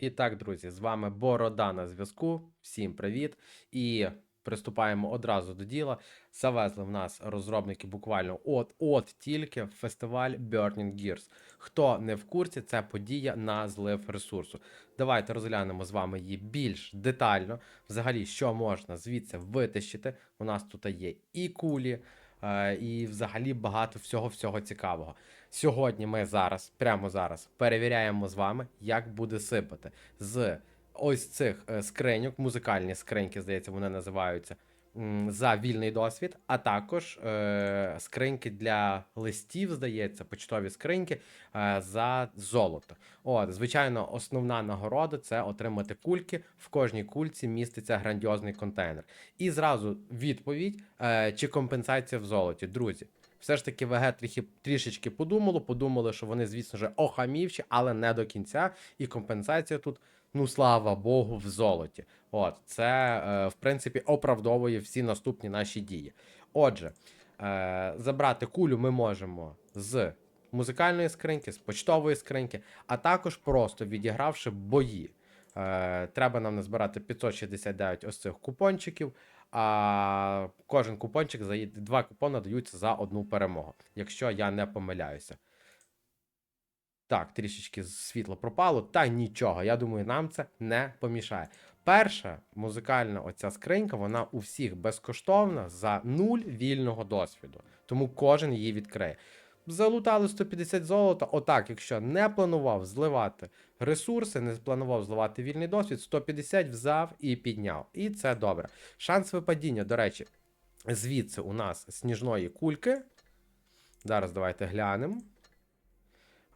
І так, друзі, з вами Борода на зв'язку. Всім привіт! І приступаємо одразу до діла. Завезли в нас розробники буквально от-от тільки фестиваль Burning Gears. Хто не в курсі, це подія на злив ресурсу. Давайте розглянемо з вами її більш детально. Взагалі, що можна звідси витащити. У нас тут є і кулі, е, і взагалі багато всього всього цікавого. Сьогодні ми зараз, прямо зараз, перевіряємо з вами, як буде сипати з ось цих е, скриньок, музикальні скриньки, здається, вони називаються. За вільний досвід, а також е, скриньки для листів, здається, почтові скриньки е, за золото. От, звичайно, основна нагорода це отримати кульки. В кожній кульці міститься грандіозний контейнер. І зразу відповідь, чи компенсація в золоті. Друзі, все ж таки ВГ трохи трішечки подумало, подумали, що вони, звісно ж, охамівші, але не до кінця. І компенсація тут, ну слава Богу, в золоті. От, це, е, в принципі, оправдовує всі наступні наші дії. Отже, е, забрати кулю ми можемо з музикальної скриньки, з почтової скриньки, а також просто відігравши бої. Е, треба нам назбирати 569 ось цих купончиків. А кожен купончик за два купони даються за одну перемогу, якщо я не помиляюся. Так, трішечки світло пропало, та нічого. Я думаю, нам це не помішає. Перша музикальна оця скринька, вона у всіх безкоштовна за нуль вільного досвіду. Тому кожен її відкриє. Залутали 150 золота. Отак, якщо не планував зливати ресурси, не планував зливати вільний досвід, 150 взяв і підняв. І це добре. Шанс випадіння, до речі, звідси у нас сніжної кульки. Зараз давайте глянемо.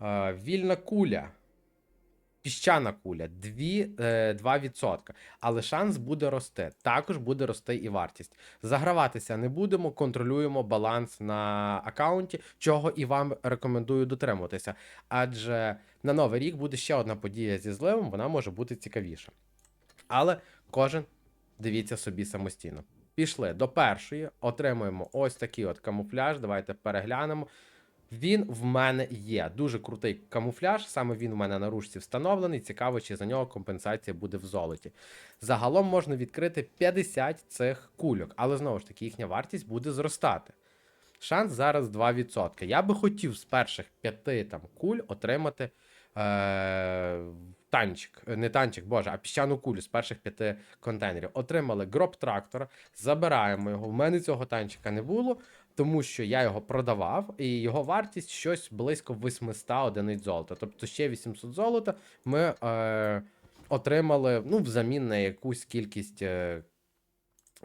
Е, Вільна куля. Піщана куля 2, е, 2%. Але шанс буде рости. Також буде рости і вартість. Заграватися не будемо, контролюємо баланс на аккаунті, чого і вам рекомендую дотримуватися. Адже на новий рік буде ще одна подія зі зливом, вона може бути цікавіша. Але кожен дивіться собі самостійно. Пішли до першої, отримуємо ось такий от камуфляж. Давайте переглянемо. Він в мене є. Дуже крутий камуфляж. Саме він в мене на ручці встановлений. Цікаво, чи за нього компенсація буде в золоті. Загалом можна відкрити 50 цих кульок, але знову ж таки їхня вартість буде зростати. Шанс зараз 2%. Я би хотів з перших п'яти там куль отримати е- танчик, не танчик, боже, а піщану кулю з перших п'яти контейнерів. Отримали гроб трактора, забираємо його. В мене цього танчика не було, тому що я його продавав, і його вартість щось близько 800 одиниць золота. Тобто ще 800 золота ми е, отримали ну, взамін на якусь кількість е,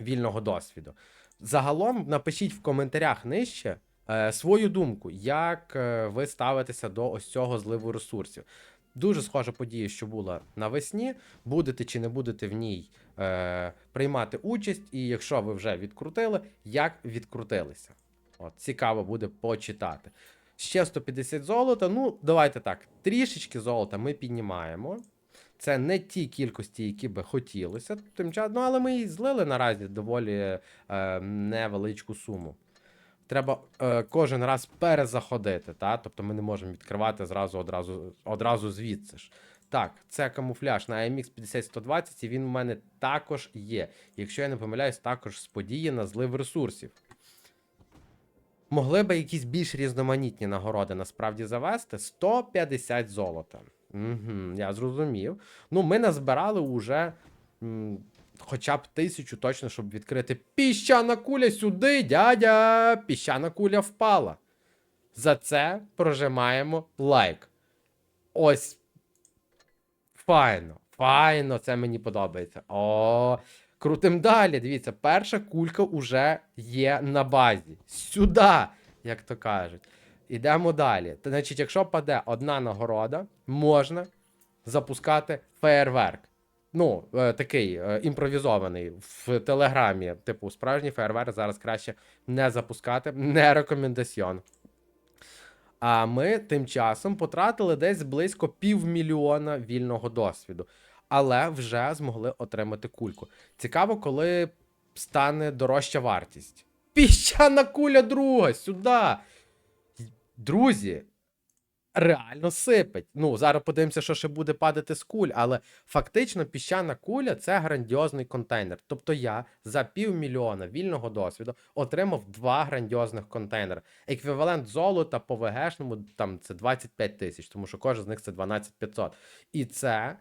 вільного досвіду. Загалом напишіть в коментарях нижче е, свою думку, як е, ви ставитеся до ось цього зливу ресурсів. Дуже схожа подія, що була навесні. Будете чи не будете в ній е, приймати участь, і якщо ви вже відкрутили, як відкрутилися. От, цікаво буде почитати. Ще 150 золота. Ну, давайте так. Трішечки золота ми піднімаємо. Це не ті кількості, які би хотілося. Тим часом, ну, але ми і злили наразі доволі е, невеличку суму. Треба е, кожен раз перезаходити, та? тобто ми не можемо відкривати зразу одразу, одразу звідси ж. Так, це камуфляж на AMX 50120, і він у мене також є. Якщо я не помиляюсь, також з події на злив ресурсів. Могли би якісь більш різноманітні нагороди насправді завести 150 золота. Угу, я зрозумів. Ну, ми назбирали уже хоча б тисячу точно, щоб відкрити. Піщана куля сюди, дядя! Піщана куля впала. За це прожимаємо лайк. Ось. Файно, файно, це мені подобається. О, крутим далі. Дивіться, перша кулька вже є на базі. Сюди, як то кажуть. Ідемо далі. Значить, якщо паде одна нагорода, можна запускати феєрверк. Ну, е, такий е, імпровізований в телеграмі. Типу, справжній феєрверк зараз краще не запускати. Не рекомендаціон. А ми тим часом потратили десь близько півмільйона вільного досвіду, але вже змогли отримати кульку. Цікаво, коли стане дорожча вартість. Піщана куля друга, сюди. Друзі, реально сипить. Ну, зараз подивимося, що ще буде падати з куль, але фактично піщана куля це грандіозний контейнер. Тобто я за півмільйона вільного досвіду отримав два грандіозних контейнери. Еквівалент золота по ВГшному там це 25 тисяч, тому що кожен з них це 12 500. І це,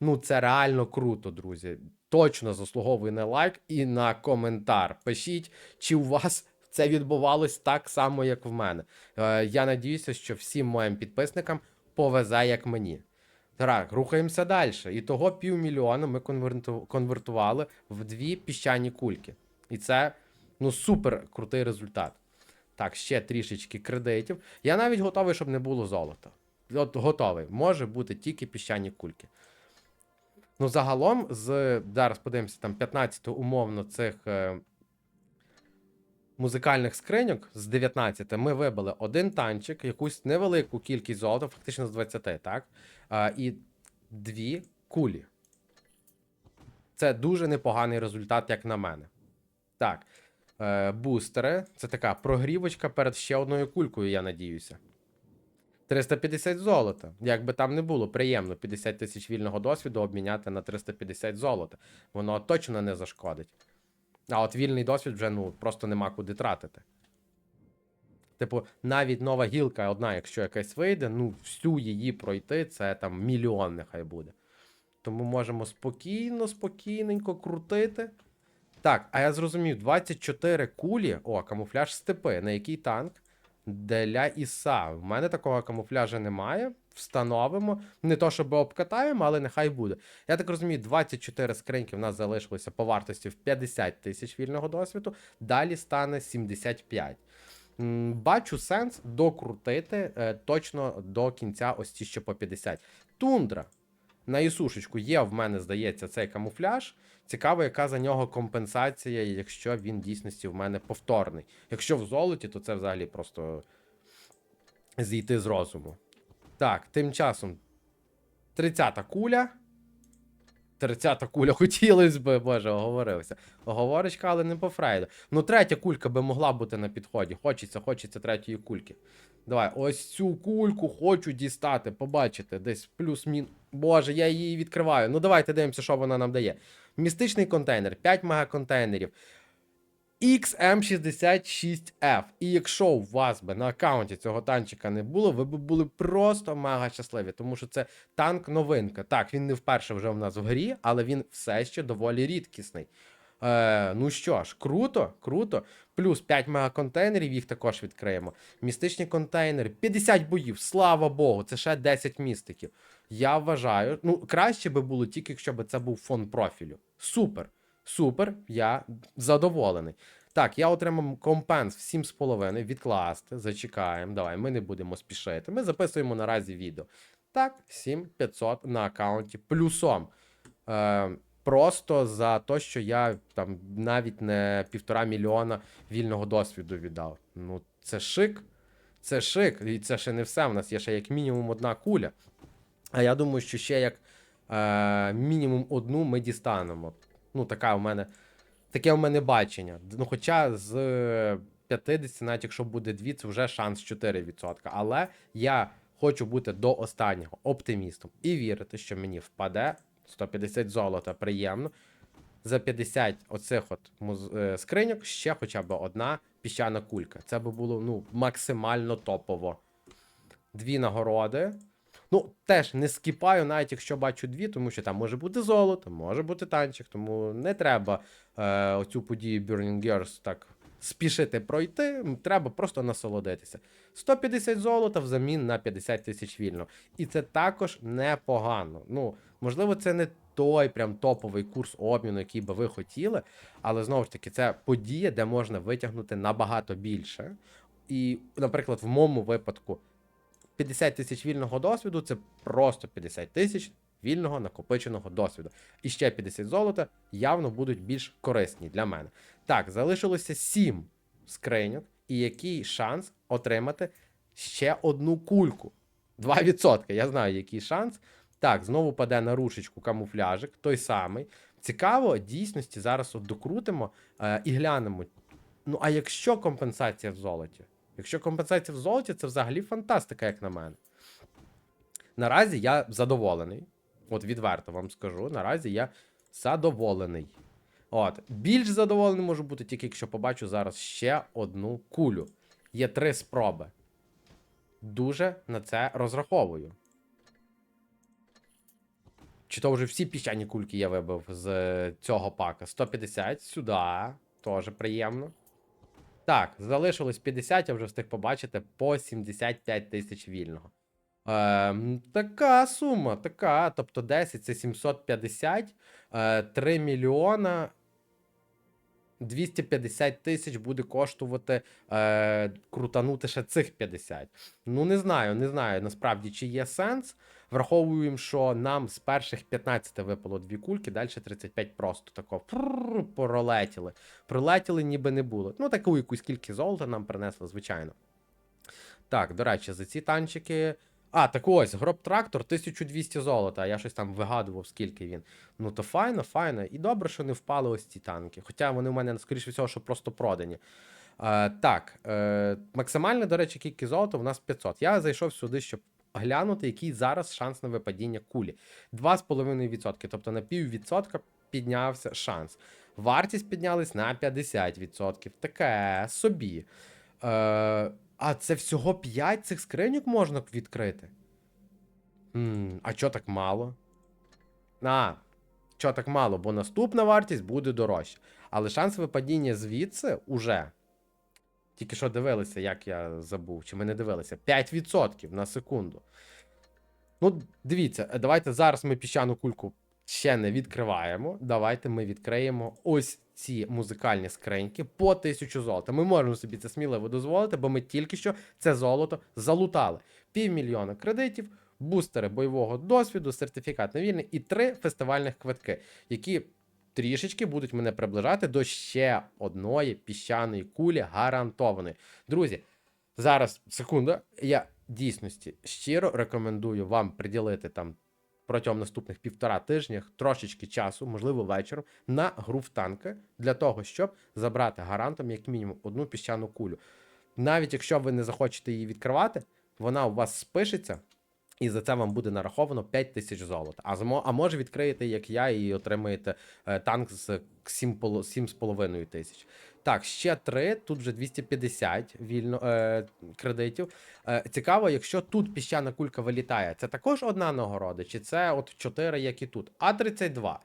ну, це реально круто, друзі. Точно заслуговує на лайк і на коментар. Пишіть, чи у вас це відбувалось так само, як в мене. Е, я надіюся, що всім моїм підписникам повезе, як мені. Так, рухаємося далі. І того півмільйона ми конвертували в дві піщані кульки. І це ну супер крутий результат. Так, ще трішечки кредитів. Я навіть готовий, щоб не було золота. От готовий. Може бути тільки піщані кульки. Ну, загалом, з зараз подивимося, там 15 умовно цих е, музикальних скриньок з 19 ми вибили один танчик, якусь невелику кількість золота, фактично з 20, так? А, і дві кулі. Це дуже непоганий результат, як на мене. Так. Е, бустери. Це така прогрівочка перед ще одною кулькою, я надіюся. 350 золота. Як би там не було, приємно 50 тисяч вільного досвіду обміняти на 350 золота. Воно точно не зашкодить. А от вільний досвід вже ну просто нема куди тратити. Типу, навіть нова гілка одна, якщо якась вийде, ну всю її пройти, це там мільйон нехай буде. Тому можемо спокійно, спокійненько крутити. Так, а я зрозумів, 24 кулі. О, камуфляж степи. На який танк? Для Іса. В мене такого камуфляжа немає. Встановимо. Не то, щоб обкатаємо, але нехай буде. Я так розумію, 24 скриньки в нас залишилося по вартості в 50 тисяч вільного досвіду. Далі стане 75. Бачу сенс докрутити е, точно до кінця ось ці ще по 50. Тундра. На Ісушечку є в мене, здається, цей камуфляж. Цікаво, яка за нього компенсація, якщо він в дійсності в мене повторний. Якщо в золоті, то це взагалі просто зійти з розуму. Так, тим часом 30-та куля. 30-та куля хотілося би, боже, оговорився. Оговорочка, але не по Фрейду. Ну, третя кулька би могла бути на підході. Хочеться, хочеться третьої кульки. Давай, ось цю кульку хочу дістати. Побачите, десь плюс-мін. Боже, я її відкриваю. Ну, давайте дивимося, що вона нам дає. Містичний контейнер, 5 мегаконтейнерів. XM66F. І якщо у вас би на аккаунті цього танчика не було, ви б були просто мега щасливі, тому що це танк новинка. Так, він не вперше вже в нас в грі, але він все ще доволі рідкісний. Е, ну що ж, круто, круто. Плюс 5 мегаконтейнерів, їх також відкриємо. Містичні контейнери, 50 боїв, слава Богу, це ще 10 містиків. Я вважаю, ну краще би було тільки, якщо б це був фон профілю. Супер. Супер, я задоволений. Так, я отримав компенс в 7,5. Відкласти, зачекаємо. Давай, ми не будемо спішити. Ми записуємо наразі відео. Так, 7500 на аккаунті плюсом. Е, просто за те, що я там навіть не півтора мільйона вільного досвіду віддав. Ну, це шик. Це шик. І це ще не все. У нас є ще як мінімум одна куля. А я думаю, що ще як е, мінімум одну ми дістанемо. Ну, така у мене, таке у мене бачення. Ну, хоча з 50, навіть якщо буде 2, це вже шанс 4%. Але я хочу бути до останнього оптимістом і вірити, що мені впаде 150 золота приємно. За 50 оцих от е, скриньок ще хоча б одна піщана кулька. Це би було ну, максимально топово. Дві нагороди. Ну, теж не скіпаю, навіть якщо бачу дві, тому що там може бути золото, може бути танчик, тому не треба е, оцю подію Burning Girls так спішити пройти. Треба просто насолодитися. 150 золота взамін на 50 тисяч вільно. І це також непогано. Ну, можливо, це не той прям топовий курс обміну, який би ви хотіли, але знову ж таки, це подія, де можна витягнути набагато більше. І, наприклад, в моєму випадку. 50 тисяч вільного досвіду це просто 50 тисяч вільного накопиченого досвіду. І ще 50 золота явно будуть більш корисні для мене. Так, залишилося 7 скриньок, і який шанс отримати ще одну кульку. 2%. Я знаю, який шанс. Так, знову паде на рушечку камуфляжик, той самий. Цікаво, дійсності зараз от докрутимо е, і глянемо. Ну, а якщо компенсація в золоті? Якщо компенсація в золоті, це взагалі фантастика, як на мене. наразі я задоволений. От відверто вам скажу. Наразі я задоволений. От. Більш задоволений можу бути тільки якщо побачу зараз ще одну кулю. Є три спроби. Дуже на це розраховую. Чи то вже всі піщані кульки я вибив з е, цього пака? 150 сюди. Теж приємно. Так, залишилось 50, я вже встиг побачити по 75 тисяч вільного. Ем, така сума, така. Тобто 10 це 750, е, 3 мільйона 250 тисяч буде коштувати е, крутанути ще цих 50. Ну, не знаю, не знаю насправді, чи є сенс. Враховуємо, що нам з перших 15 випало дві кульки, далі 35 просто тако пролетіли. Пролетіли, ніби не було. Ну, таку якусь кількість золота нам принесли, звичайно. Так, до речі, за ці танчики. А, так ось, гроб трактор 1200 золота, я щось там вигадував, скільки він. Ну то файно, файно. І добре, що не впали ось ці танки. Хоча вони в мене, скоріше всього, що просто продані. Е, так, е, максимальна, до речі, кількість золота у нас 500. Я зайшов сюди, щоб глянути, який зараз шанс на випадіння кулі. 2,5%. Тобто на піввідсотка піднявся шанс. Вартість піднялась на 50%. Таке собі. Е, а це всього 5 цих скриньок можна відкрити? М, а чо так мало? А, чо так мало, бо наступна вартість буде дорожча. Але шанс випадіння звідси уже. Тільки що дивилися, як я забув, чи ми не дивилися. 5% на секунду. Ну, дивіться, е, давайте зараз ми піщану кульку ще не відкриваємо. Давайте ми відкриємо ось ці музикальні скриньки по 1000 золота. Ми можемо собі це сміливо дозволити, бо ми тільки що це золото залутали. Півмільйона кредитів, бустери бойового досвіду, сертифікат на вільний і три фестивальних квитки, які трішечки будуть мене приближати до ще одної піщаної кулі гарантованої. Друзі, зараз секунда. Я дійсності щиро рекомендую вам приділити там протягом наступних півтора тижня трошечки часу, можливо, вечором, на гру в танки для того, щоб забрати гарантом як мінімум одну піщану кулю. Навіть якщо ви не захочете її відкривати, вона у вас спишеться. І за це вам буде нараховано 5 тисяч золота. А змо, а може відкриєте, як я, і отримаєте е, танк з 7,5 тисяч. Так, ще 3, тут вже 250 вільно е, кредитів. Е, цікаво, якщо тут піщана кулька вилітає, це також одна нагорода, чи це от 4, як і тут. А32.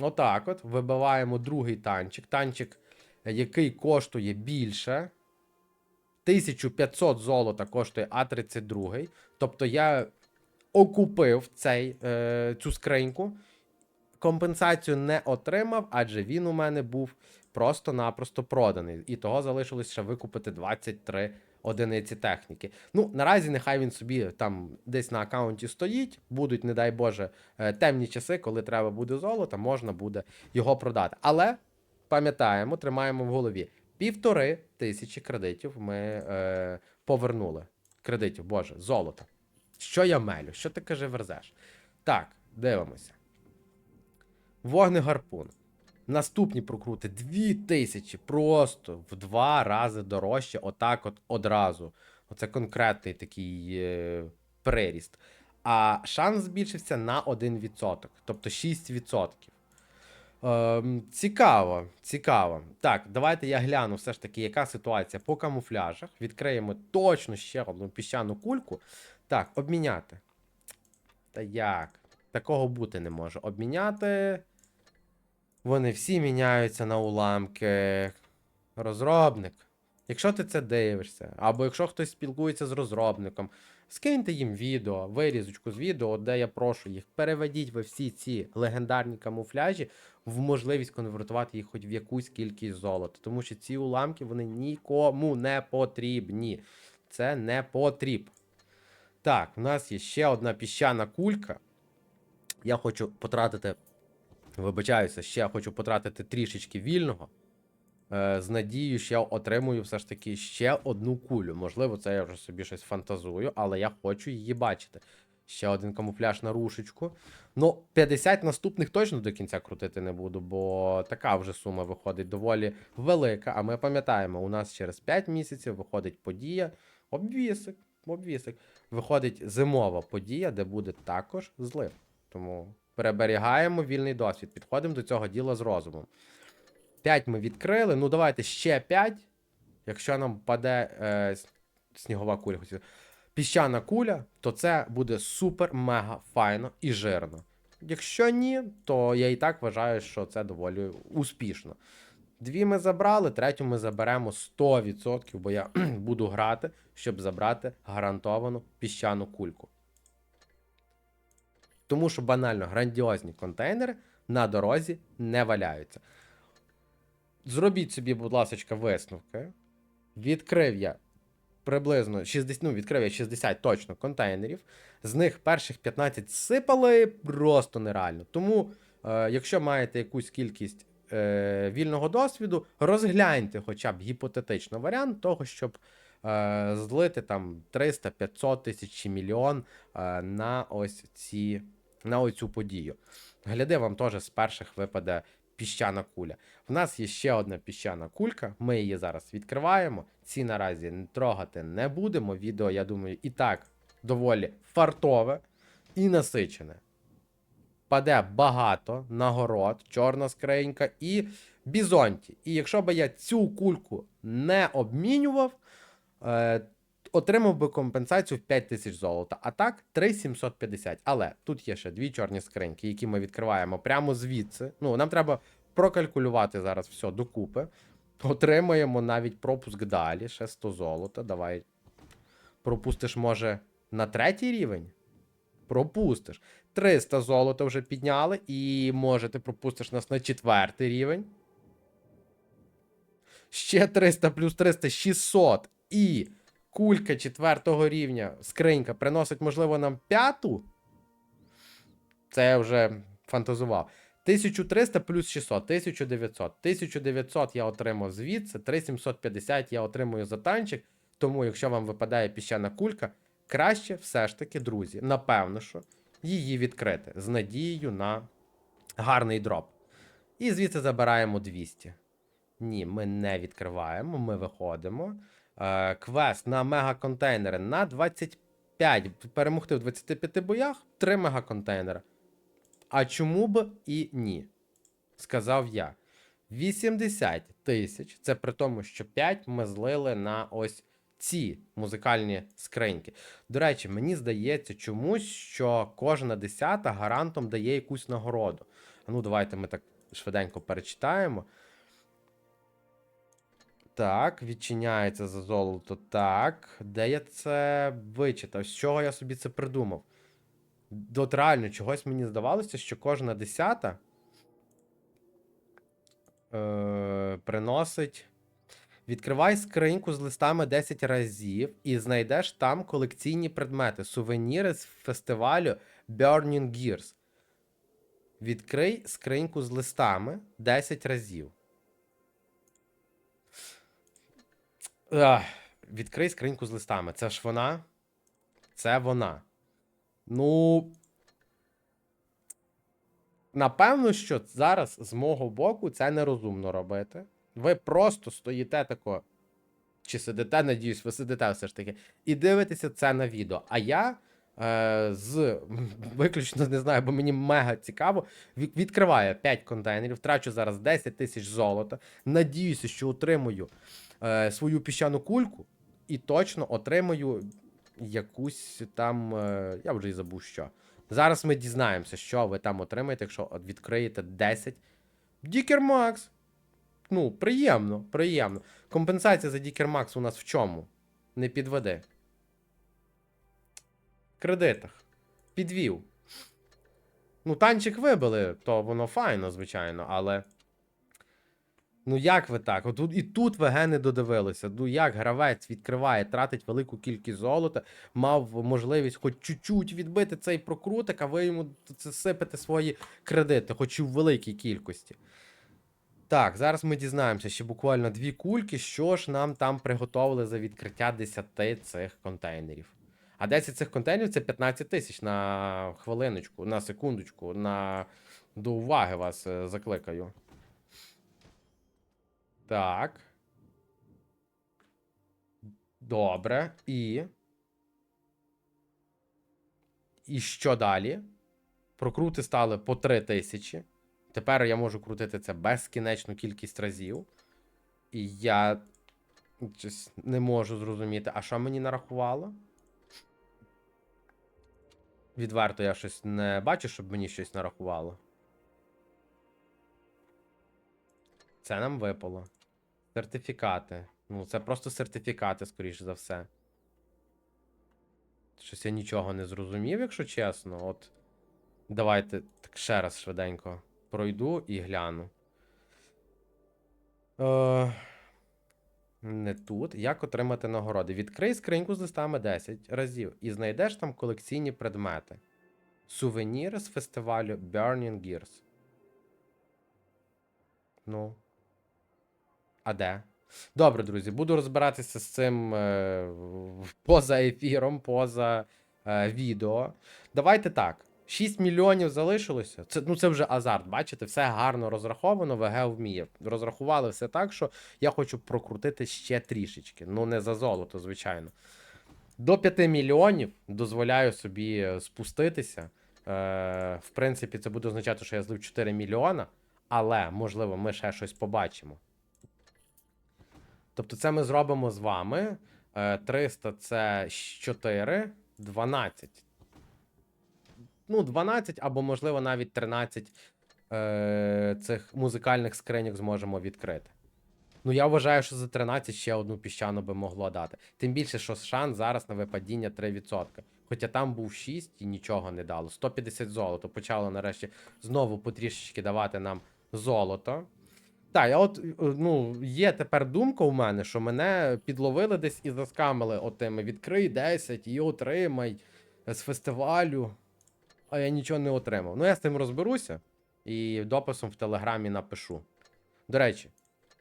Отак от. Вибиваємо другий танчик. Танчик, який коштує більше. 1500 золота коштує А32. Тобто я окупив цей, е, цю скриньку. Компенсацію не отримав, адже він у мене був просто-напросто проданий. І того залишилось ще викупити 23 одиниці техніки. Ну, наразі нехай він собі там десь на аккаунті стоїть. Будуть, не дай Боже, е, темні часи, коли треба буде золото, можна буде його продати. Але пам'ятаємо, тримаємо в голові: півтори тисячі кредитів ми е, повернули. Кредитів, Боже, золото. Що я мелю? Що ти каже верзеш? Так, дивимося. Вогнегарпун. Наступні прокрути 2000 просто в два рази дорожче, отак от одразу. Оце конкретний такий е, приріст. А шанс збільшився на 1%, тобто 6%. Ем, цікаво, цікаво. Так, давайте я гляну все ж таки, яка ситуація по камуфляжах. Відкриємо точно ще одну піщану кульку. Так, обміняти. Та як? Такого бути не може. Обміняти. Вони всі міняються на уламки. Розробник. Якщо ти це дивишся, або якщо хтось спілкується з розробником, скиньте їм відео, вирізочку з відео, де я прошу їх, переведіть ви всі ці легендарні камуфляжі в можливість конвертувати їх хоч в якусь кількість золота. Тому що ці уламки вони нікому не потрібні. Це не потріб. Так, у нас є ще одна піщана кулька. Я хочу потратити. Вибачаюся, ще хочу потратити трішечки вільного. Е, з надією, що я отримую все ж таки ще одну кулю. Можливо, це я вже собі щось фантазую, але я хочу її бачити. Ще один камуфляж на рушечку. Ну, 50 наступних точно до кінця крутити не буду, бо така вже сума виходить доволі велика. А ми пам'ятаємо, у нас через 5 місяців виходить подія. Обвісик, обвісик. виходить зимова подія, де буде також злив. Тому переберігаємо вільний досвід, підходимо до цього діла з розумом. 5 ми відкрили. Ну, давайте ще 5. Якщо нам паде е, снігова куля, піщана куля, то це буде супер, мега файно і жирно. Якщо ні, то я і так вважаю, що це доволі успішно. Дві ми забрали, третю ми заберемо 100%, бо я буду грати, щоб забрати гарантовану піщану кульку. Тому що банально грандіозні контейнери на дорозі не валяються. Зробіть собі, будь ласка, висновки. Відкрив я приблизно 60, ну, відкрив я 60 точно контейнерів. З них перших 15 сипали просто нереально. Тому, е, якщо маєте якусь кількість е, вільного досвіду, розгляньте хоча б гіпотетично варіант того, щоб е, злити там 300, 500 тисяч чи мільйон е, на ось ці на оцю подію. Гляди, вам теж з перших випаде піщана куля. В нас є ще одна піщана кулька. Ми її зараз відкриваємо. Ці наразі трогати не будемо. Відео, я думаю, і так доволі фартове і насичене. Паде багато нагород, чорна скринька і бізонті. І якщо би я цю кульку не обмінював, е, отримав би компенсацію в 5 тисяч золота. А так 3750. Але тут є ще дві чорні скриньки, які ми відкриваємо прямо звідси. Ну, нам треба прокалькулювати зараз все докупи. Отримаємо навіть пропуск далі, ще 100 золота. Давай. Пропустиш, може, на третій рівень? Пропустиш. 300 золота вже підняли, і може ти пропустиш нас на четвертий рівень. Ще 300 плюс 300 600. І кулька четвертого рівня, скринька, приносить, можливо, нам п'яту. Це я вже фантазував. 1300 плюс 600, 1900. 1900 я отримав звідси, 3750 я отримую за танчик. Тому, якщо вам випадає піщана кулька, краще все ж таки, друзі, напевно, що її відкрити з надією на гарний дроп. І звідси забираємо 200. Ні, ми не відкриваємо, ми виходимо. Е, квест на мегаконтейнери на 25. Перемогти в 25 боях 3 мегаконтейнери. А чому б і ні? Сказав я. 80 тисяч. Це при тому, що 5 ми злили на ось ці музикальні скриньки. До речі, мені здається чомусь, що кожна десята гарантом дає якусь нагороду. Ну, давайте ми так швиденько перечитаємо. Так, відчиняється за золото. Так. Де я це вичитав? З чого я собі це придумав? От реально, чогось мені здавалося, що кожна десята е, приносить. Відкривай скриньку з листами 10 разів і знайдеш там колекційні предмети, сувеніри з фестивалю Burning Gears. Відкрий скриньку з листами 10 разів. Ах, відкрий скриньку з листами. Це ж вона? Це вона. Ну. Напевно, що зараз з мого боку це нерозумно робити. Ви просто стоїте тако. Чи сидите, надіюсь, ви сидите все ж таки, і дивитеся це на відео. А я е, з виключно не знаю, бо мені мега цікаво. Відкриваю 5 контейнерів, втрачу зараз 10 тисяч золота. Надіюся, що отримую е, свою піщану кульку і точно отримаю якусь там. Е, я вже і забув що. Зараз ми дізнаємося, що ви там отримаєте, якщо відкриєте 10. Дікер Макс. Ну, приємно, приємно. Компенсація за Дікер Макс у нас в чому? Не підведи. Кредитах. Підвів. Ну, танчик вибили, то воно файно, звичайно, але. Ну, як ви так? От і тут ви гени додивилися. Ну, як гравець відкриває, тратить велику кількість золота, мав можливість хоч чуть-чуть відбити цей прокрутик, а ви йому це сипете свої кредити, хоч і в великій кількості. Так, зараз ми дізнаємося, ще буквально дві кульки, що ж нам там приготовили за відкриття 10 цих контейнерів. А 10 цих контейнерів це 15 тисяч на хвилиночку, на секундочку, на до уваги вас е, закликаю. Так. Добре. І. І що далі? Прокрути стали по 3 тисячі. Тепер я можу крутити це безкінечну кількість разів. І я не можу зрозуміти, а що мені нарахувало? Відверто я щось не бачу, щоб мені щось нарахувало. Це нам випало. Сертифікати. Ну, це просто сертифікати, скоріш за все. Щось я нічого не зрозумів, якщо чесно. От. Давайте так ще раз швиденько пройду і гляну. Е, не тут. Як отримати нагороди? Відкрий скриньку з листами 10 разів і знайдеш там колекційні предмети. Сувеніри з фестивалю Burning Gears. Ну. А де? Добре, друзі, буду розбиратися з цим е, поза ефіром, поза е, відео. Давайте так. 6 мільйонів залишилося. Це, ну, це вже азарт. Бачите, все гарно розраховано, ВГ вміє. Розрахували все так, що я хочу прокрутити ще трішечки. Ну, не за золото, звичайно. До 5 мільйонів дозволяю собі е, спуститися. Е, в принципі, це буде означати, що я злив 4 мільйона, але, можливо, ми ще щось побачимо. Тобто, це ми зробимо з вами. Е, 300 це 4, 12. Ну, 12 або, можливо, навіть 13 е, цих музикальних скриньок зможемо відкрити. Ну, я вважаю, що за 13 ще одну піщану би могло дати. Тим більше, що шанс зараз на випадіння 3%. Хоча там був 6 і нічого не дало. 150 золото. Почало нарешті знову потрішечки давати нам золото. Так, я от, е, ну, є тепер думка у мене, що мене підловили десь і заскамили отими. Відкрий 10 і отримай з фестивалю. А я нічого не отримав. Ну, я з цим розберуся і дописом в Телеграмі напишу. До речі,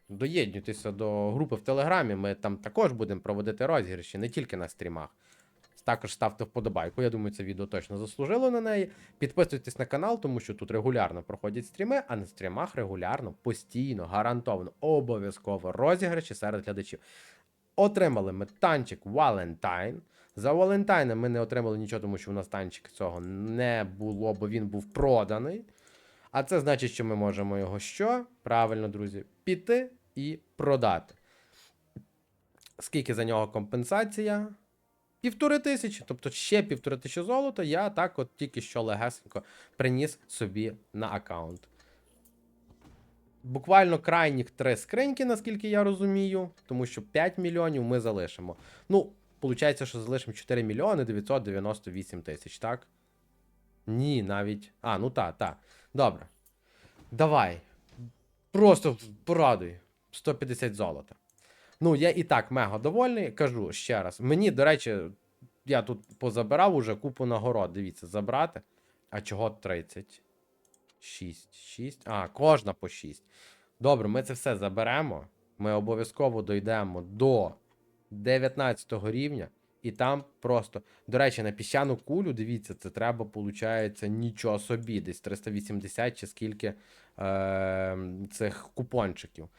доєднуйтеся до групи в Телеграмі. Ми там також будемо проводити розіграші, не тільки на стрімах. Також ставте вподобайку. Я думаю, це відео точно заслужило на неї. Підписуйтесь на канал, тому що тут регулярно проходять стріми, а на стрімах регулярно, постійно, гарантовано, обов'язково розіграші серед глядачів. Отримали ми танчик Валентайн. За Валентайна ми не отримали нічого, тому що у нас танчик цього не було, бо він був проданий. А це значить, що ми можемо його що? Правильно, друзі, піти і продати. Скільки за нього компенсація? Півтори тисячі, тобто ще півтори тисячі золота я так от тільки що легесенько приніс собі на аккаунт. Буквально крайніх три скриньки, наскільки я розумію, тому що 5 мільйонів ми залишимо. Ну, виходить, що залишимо 4 мільйони 998 тисяч, так? Ні, навіть. А, ну та, та. Добре. Давай. Просто порадуй. 150 золота. Ну, я і так мега довольний. Кажу ще раз. Мені, до речі, я тут позабирав уже купу нагород. Дивіться, забрати. А чого 30? 6, 6. А, кожна по 6. Добре, ми це все заберемо. Ми обов'язково дійдемо до 19 рівня. І там просто. До речі, на піщану кулю, дивіться, це треба, виходить, нічого собі, десь 380 чи скільки е- цих купончиків.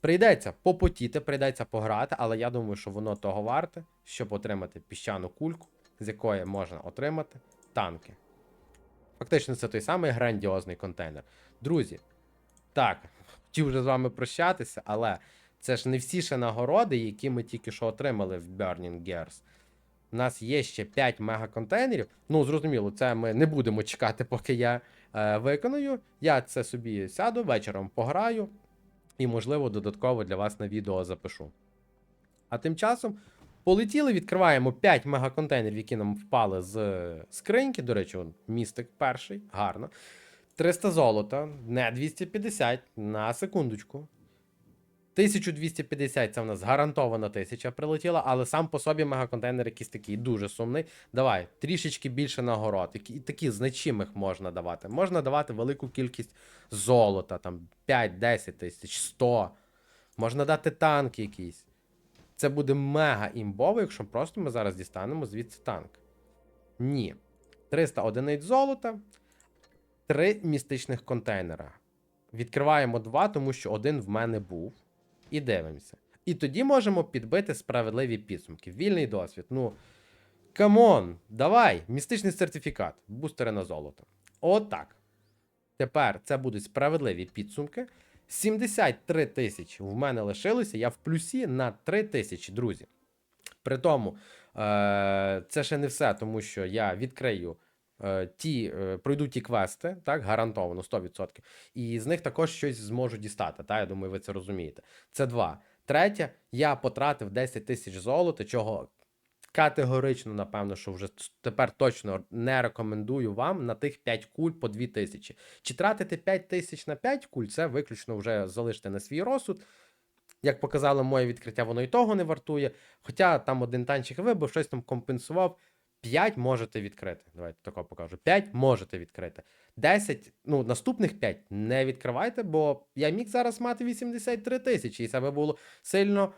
Прийдеться попотіти, прийдеться пограти, але я думаю, що воно того варте, щоб отримати піщану кульку, з якої можна отримати танки. Фактично, це той самий грандіозний контейнер. Друзі, так, хотів вже з вами прощатися, але це ж не всі ще нагороди, які ми тільки що отримали в Burning Gears. У нас є ще 5 мегаконтейнерів. Ну, зрозуміло, це ми не будемо чекати, поки я е, виконую. Я це собі сяду, вечором пограю і, можливо, додатково для вас на відео запишу. А тим часом полетіли, відкриваємо 5 мегаконтейнерів, які нам впали з скриньки. До речі, он, містик перший, гарно. 300 золота, не 250, на секундочку. 1250 це в нас гарантована тисяча прилетіла, але сам по собі мегаконтейнер якийсь такий дуже сумний. Давай, трішечки більше нагород. І такі значимих можна давати. Можна давати велику кількість золота, там 5-10 тисяч, 100. Можна дати танк якийсь. Це буде мега імбово, якщо просто ми зараз дістанемо звідси танк. Ні. 300 одиниць золота, 3 містичних контейнера. Відкриваємо два, тому що один в мене був. І дивимося. І тоді можемо підбити справедливі підсумки. Вільний досвід. Ну, Камон, давай, містичний сертифікат, бустери на золото. Отак. Тепер це будуть справедливі підсумки. 73 тисячі в мене лишилося. Я в плюсі на 3 тисячі, друзі. При тому, е, це ще не все, тому що я відкрию ті, е, пройду ті квести, так, гарантовано 100%. І з них також щось зможу дістати. Так, я думаю, ви це розумієте. Це два. Третє, я потратив 10 тисяч золота, чого категорично, напевно, що вже тепер точно не рекомендую вам на тих 5 куль по 2 тисячі. Чи тратити 5 тисяч на 5 куль, це виключно вже залиште на свій розсуд. Як показало моє відкриття, воно і того не вартує. Хоча там один танчик вибив, щось там компенсував. 5 можете відкрити. Давайте тако покажу. 5 можете відкрити. 10, ну, наступних 5 не відкривайте, бо я міг зараз мати 83 тисячі, і це би було сильно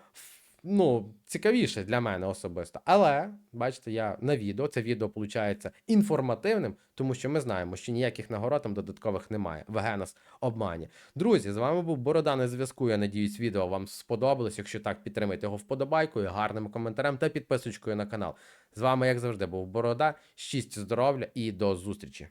ну, цікавіше для мене особисто. Але, бачите, я на відео, це відео виходить інформативним, тому що ми знаємо, що ніяких нагород там додаткових немає. ВГ нас обманює. Друзі, з вами був Борода на зв'язку. Я надіюсь, відео вам сподобалось. Якщо так, підтримайте його вподобайкою, гарним коментарем та підписочкою на канал. З вами, як завжди, був Борода. Щастя, здоров'я і до зустрічі!